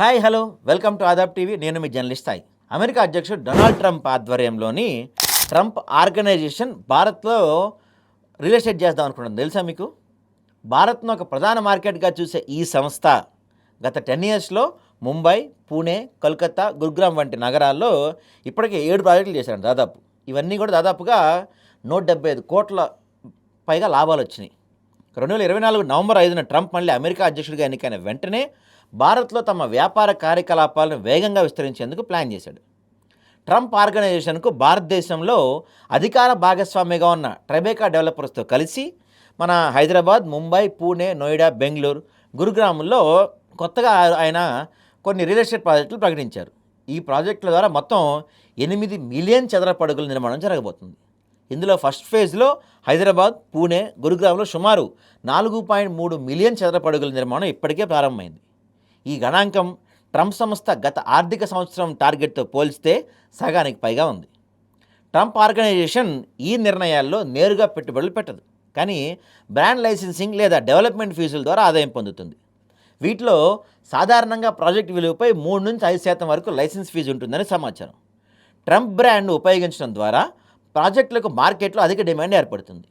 Hi hello. Welcome to Aadab TV. నేను మీ journalist స్థాయి అమెరికా అధ్యక్షుడు డొనాల్డ్ ట్రంప్ ఆధ్వర్యంలోని ట్రంప్ ఆర్గనైజేషన్ భారత్లో రియల్ ఎస్టేట్ చేద్దాం అనుకుంటుంది తెలుసా మీకు? భారత్ను ఒక ప్రధాన మార్కెట్గా చూసే ఈ సంస్థ గత టెన్ ఇయర్స్లో ముంబై పూణే కోల్కతా గురుగ్రామ్ వంటి నగరాల్లో ఇప్పటికే ఏడు ప్రాజెక్టులు చేశారు దాదాపు. ఇవన్నీ కూడా దాదాపుగా నూట డెబ్బై ఐదు కోట్ల పైగా లాభాలు వచ్చినాయి. రెండు వేల ఇరవై నాలుగు నవంబర్ ఐదున ట్రంప్ మళ్ళీ అమెరికా అధ్యక్షుడిగా ఎన్నికైన వెంటనే భారత్లో తమ వ్యాపార కార్యకలాపాలను వేగంగా విస్తరించేందుకు ప్లాన్ చేశాడు. ట్రంప్ ఆర్గనైజేషన్కు భారతదేశంలో అధికార భాగస్వామిగా ఉన్న ట్రైబేకా డెవలపర్స్తో కలిసి మన హైదరాబాద్ ముంబై పూణే నోయిడా బెంగళూరు గురుగ్రాముల్లో కొత్తగా ఆయన కొన్ని రియల్ ఎస్టేట్ ప్రాజెక్టులు ప్రకటించారు. ఈ ప్రాజెక్టుల ద్వారా మొత్తం ఎనిమిది మిలియన్ చదరపడుగుల నిర్మాణం జరగబోతుంది. ఇందులో ఫస్ట్ ఫేజ్లో హైదరాబాద్ పూణే గురుగ్రామ్లో సుమారు నాలుగు పాయింట్ మూడు మిలియన్ చదరపడుగుల నిర్మాణం ఇప్పటికే ప్రారంభమైంది. ఈ గణాంకం ట్రంప్ సంస్థ గత ఆర్థిక సంవత్సరం టార్గెట్తో పోల్చితే సగానికి పైగా ఉంది. ట్రంప్ ఆర్గనైజేషన్ ఈ నిర్ణయాల్లో నేరుగా పెట్టుబడులు పెట్టదు. కానీ బ్రాండ్ లైసెన్సింగ్ లేదా డెవలప్మెంట్ ఫీజుల ద్వారా ఆదాయం పొందుతుంది. వీటిలో సాధారణంగా ప్రాజెక్ట్ విలువపై మూడు నుంచి ఐదు శాతం వరకు లైసెన్స్ ఫీజు ఉంటుందని సమాచారం. ట్రంప్ బ్రాండ్ను ఉపయోగించడం ద్వారా ప్రాజెక్టులకు మార్కెట్లో అధిక డిమాండ్ ఏర్పడుతుంది.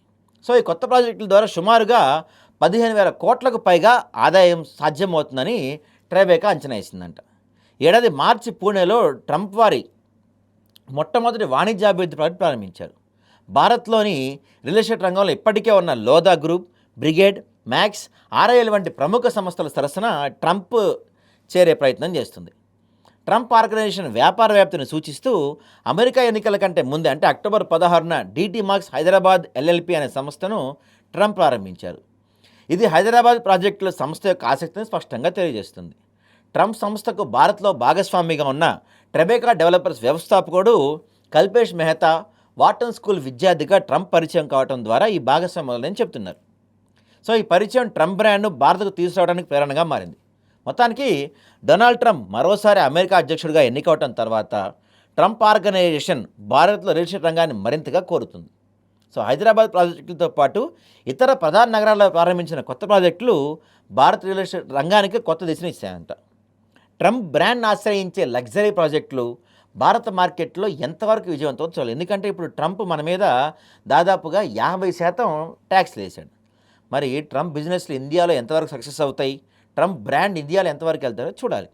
సో ఈ కొత్త ప్రాజెక్టుల ద్వారా సుమారుగా పదిహేను వేల కోట్లకు పైగా ఆదాయం సాధ్యమవుతుందని ట్రైబేకా అంచనా వేసిందంట. ఏడాది మార్చి పూణేలో ట్రంప్ వారి మొట్టమొదటి వాణిజ్యాభివృద్ధి ప్రాజెక్ట్ ప్రారంభించారు. భారత్లోని రియల్ ఎస్టేట్ రంగంలో ఇప్పటికే ఉన్న Lodha Group Brigade Max RIL వంటి ప్రముఖ సంస్థల సరసన ట్రంప్ చేరే ప్రయత్నం చేస్తుంది. ట్రంప్ ఆర్గనైజేషన్ వ్యాపార వ్యాప్తిని సూచిస్తూ అమెరికా ఎన్నికల కంటే ముందే అంటే అక్టోబర్ పదహారున డీటీ మార్క్స్ హైదరాబాద్ ఎల్ఎల్పి అనే సంస్థను ట్రంప్ ప్రారంభించారు. ఇది హైదరాబాద్ ప్రాజెక్టుల సంస్థ యొక్క ఆసక్తిని స్పష్టంగా తెలియజేస్తుంది. ట్రంప్ సంస్థకు భారత్లో భాగస్వామిగా ఉన్న ట్రెబేకా డెవలపర్స్ వ్యవస్థాపకుడు కల్పేష్ మెహతా వాటన్ స్కూల్ విద్యార్థిగా ట్రంప్ పరిచయం కావడం ద్వారా ఈ భాగస్వామ్యాలని చెప్తున్నారు. సో ఈ పరిచయం ట్రంప్ బ్రాండ్ను భారత్కు తీసుకురావడానికి ప్రేరణగా మారింది. మొత్తానికి డొనాల్డ్ ట్రంప్ మరోసారి అమెరికా అధ్యక్షుడిగా ఎన్నికవటం తర్వాత ట్రంప్ ఆర్గనైజేషన్ భారత్లో రియల్ ఎస్టేట్ రంగాన్ని మరింతగా కోరుతుంది. సో హైదరాబాద్ ప్రాజెక్టులతో పాటు ఇతర ప్రధాన నగరాల్లో ప్రారంభించిన కొత్త ప్రాజెక్టులు భారత్ రియల్ ఎస్టేట్ రంగానికి కొత్త దిశను ఇస్తాయంట. ట్రంప్ బ్రాండ్ ఆశ్రయించే లగ్జరీ ప్రాజెక్టులు భారత మార్కెట్లో ఎంతవరకు విజయవంతం చూడాలి ఎందుకంటే ఇప్పుడు ట్రంప్ మన మీద దాదాపుగా యాభై శాతం ట్యాక్స్ వేశాడు. మరి ట్రంప్ బిజినెస్లు ఇండియాలో ఎంతవరకు సక్సెస్ అవుతాయి? ట్రంప్ బ్రాండ్ ఇండియాలో ఎంతవరకు వెళ్తారో చూడాలి.